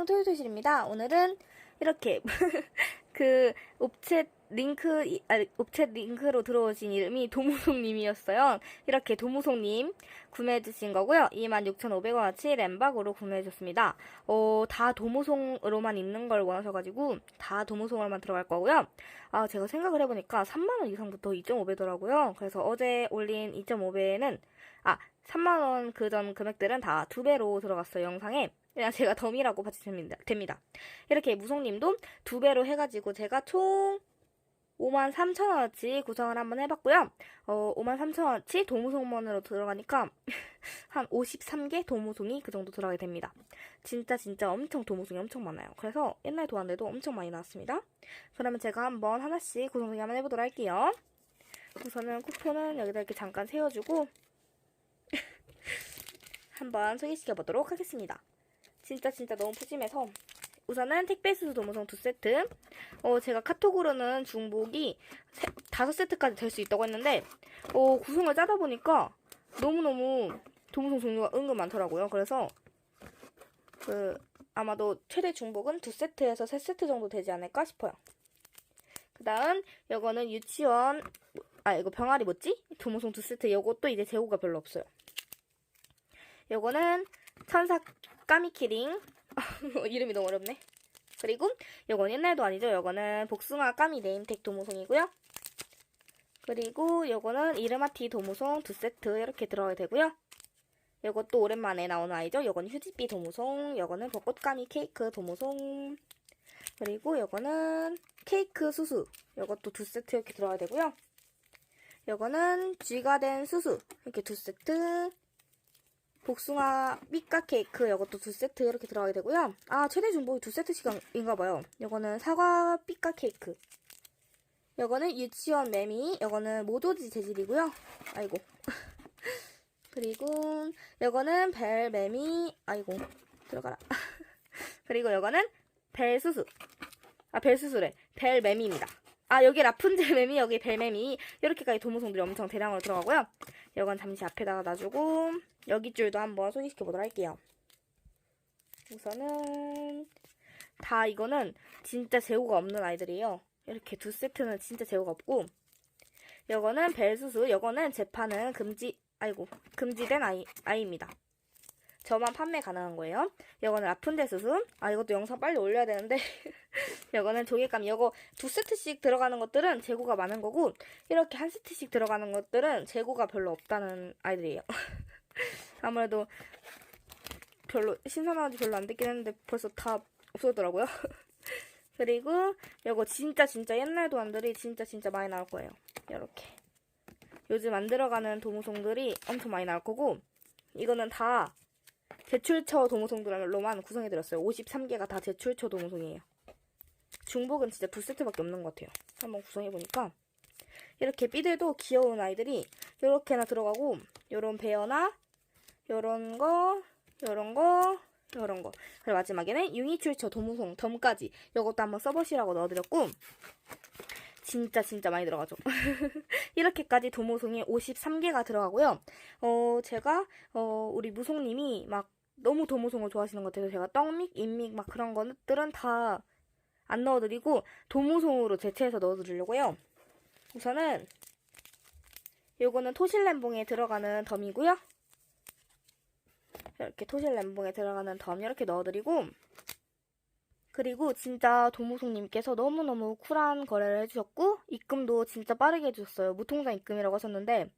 안녕 토요토실입니다. 오늘은 이렇게 그 옵챗 링크 이- 아 옵챗 링크로 들어오신 이름이 도무송님이었어요. 이렇게 도무송님 구매해주신 거고요. 26,500원어치 램박으로 구매해줬습니다. 어, 다 도무송으로만 있는 걸 원하셔가지고 다 도무송으로만 들어갈 거고요. 아 제가 생각을 해보니까 3만 원 이상부터 2.5배더라고요. 그래서 어제 올린 2.5배는 아 3만 원 그 전 금액들은 다두 배로 들어갔어요 영상에. 그냥 제가 덤이라고 봐도 됩니다. 됩니다. 이렇게 무송님도 두 배로 해가지고 제가 총 5만 3천 원어치 구성을 한번 해봤고요. 어, 5만 3천 원어치 도무송만으로 들어가니까 한 53개 도무송이 그 정도 들어가게 됩니다. 진짜 진짜 엄청 도무송이 엄청 많아요. 그래서 옛날 도안대도 엄청 많이 나왔습니다. 그러면 제가 한번 하나씩 구성하기 한번 해보도록 할게요. 우선은 쿠폰은 여기다 이렇게 잠깐 세워주고 한번 소개시켜 보도록 하겠습니다. 진짜 진짜 너무 푸짐해서 우선은 택배 수수 도무송 두 세트. 어 제가 카톡으로는 중복이 세, 다섯 세트까지 될 수 있다고 했는데 어 구성을 짜다 보니까 너무너무 도무송 종류가 은근 많더라고요. 그래서 그 아마도 최대 중복은 두 세트에서 세 세트 정도 되지 않을까 싶어요. 그 다음 요거는 유치원 아 이거 병아리 뭐지? 도무송 두 세트. 요것도 이제 재고가 별로 없어요. 요거는 천사 까미키링 이름이 너무 어렵네. 그리고 요건 옛날도 아니죠. 요거는 복숭아 까미 네임택 도무송이고요. 그리고 요거는 이르마티 도무송 두 세트 이렇게 들어가야 되고요. 요것도 오랜만에 나오는 아이죠. 요건 휴지비 도무송, 요거는 벚꽃가미 케이크 도무송, 그리고 요거는 케이크 수수, 요것도 두 세트 이렇게 들어가야 되고요. 요거는 쥐가 된 수수 이렇게 두 세트, 복숭아 삐까 케이크 이것도 두 세트 이렇게 들어가게 되고요. 아 최대 중복이 두 세트씩인가 봐요. 이거는 사과 삐까 케이크. 이거는 유치원 매미. 이거는 모조지 재질이고요. 아이고. 그리고 이거는 벨 매미. 아이고 들어가라. 그리고 이거는 벨 수수. 아 벨 수수래. 벨 매미입니다. 아 여기 라푼젤 매미 여기 벨 매미 이렇게까지 도무송들이 엄청 대량으로 들어가고요. 이건 잠시 앞에다가 놔주고 여기 줄도 한번 소개시켜 보도록 할게요. 우선은 다 이거는 진짜 재고가 없는 아이들이에요. 이렇게 두 세트는 진짜 재고가 없고 이거는 벨수수, 이거는 재판은 금지 아이고 금지된 아이 아이입니다. 저만 판매 가능한 거예요. 이거는 라푼젤 수수. 아 이것도 영상 빨리 올려야 되는데 이거는 조개감 이거 두 세트씩 들어가는 것들은 재고가 많은 거고 이렇게 한 세트씩 들어가는 것들은 재고가 별로 없다는 아이들이에요. 아무래도 별로 신선하지 별로 안 됐긴 했는데 벌써 다 없어졌더라고요. 그리고 이거 진짜 진짜 옛날 도안들이 진짜 진짜 많이 나올 거예요. 이렇게 요즘 안 들어가는 도무송들이 엄청 많이 나올 거고 이거는 다 제출처 도무송들로만 구성해드렸어요. 53개가 다 제출처 도무송이에요. 중복은 진짜 두 세트밖에 없는 것 같아요. 한번 구성해보니까 이렇게 삐들도 귀여운 아이들이 이렇게나 들어가고 요런 베어나 요런 거 요런 거 요런 거 그리고 마지막에는 융이출처 도무송 덤까지 요것도 한번 써보시라고 넣어드렸고 진짜 진짜 많이 들어가죠. 이렇게까지 도무송이 53개가 들어가고요. 어 제가 어 우리 무송님이 막 너무 도무송을 좋아하시는 것 같아서 제가 떡믹, 인믹 막 그런 것들은 다 안 넣어드리고 도무송으로 대체해서 넣어드리려고요. 우선은 요거는 토실램봉에 들어가는 덤이고요. 이렇게 토실램봉에 들어가는 덤 이렇게 넣어드리고 그리고 진짜 도무송님께서 너무너무 쿨한 거래를 해주셨고 입금도 진짜 빠르게 해주셨어요. 무통장 입금이라고 하셨는데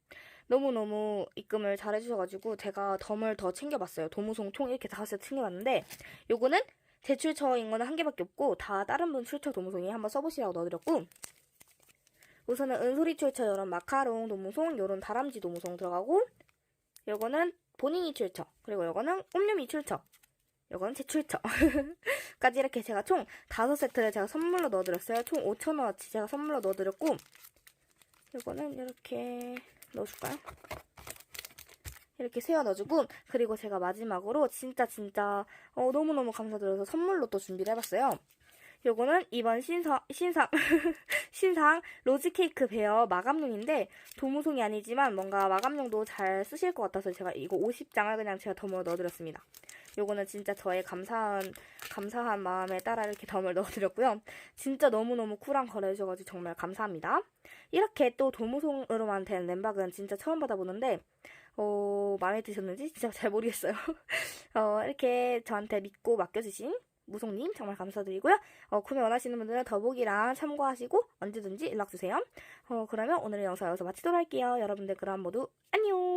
너무너무 입금을 잘 해주셔가지고 제가 덤을 더 챙겨봤어요. 도무송 총 이렇게 다섯 세 챙겨봤는데 요거는 제출처인 거는 한 개밖에 없고 다 다른 분 출처 도무송이 한번 써보시라고 넣어드렸고 우선은 은소리 출처 요런 마카롱 도무송 요런 다람쥐 도무송 들어가고 요거는 본인이 출처 그리고 요거는 옴뇸이 출처 요거는 제 출처 까지 이렇게 제가 총 다섯 세트를 제가 선물로 넣어드렸어요 총 5천원어치 제가 선물로 넣어드렸고 요거는 이렇게 넣어줄까요? 이렇게 세워 넣어주고 그리고 제가 마지막으로 진짜 진짜 어, 너무너무 감사드려서 선물로 또 준비를 해봤어요. 요거는 이번 신상 신상 신상 로즈케이크 베어 마감용인데 도무송이 아니지만 뭔가 마감용도 잘 쓰실 것 같아서 제가 이거 50장을 그냥 제가 덤으로 넣어드렸습니다. 요거는 진짜 저의 감사한 감사한 마음에 따라 이렇게 덤을 넣어드렸고요. 진짜 너무너무 쿨한 거래해주셔가지고 정말 감사합니다. 이렇게 또 도무송으로만 된 램박은 진짜 처음 받아보는데 어, 마음에 드셨는지 진짜 잘 모르겠어요. 어, 이렇게 저한테 믿고 맡겨주신 무송님 정말 감사드리고요. 어, 구매 원하시는 분들은 더보기랑 참고하시고 언제든지 연락주세요. 어, 그러면 오늘의 영상 여기서 마치도록 할게요. 여러분들 그럼 모두 안녕!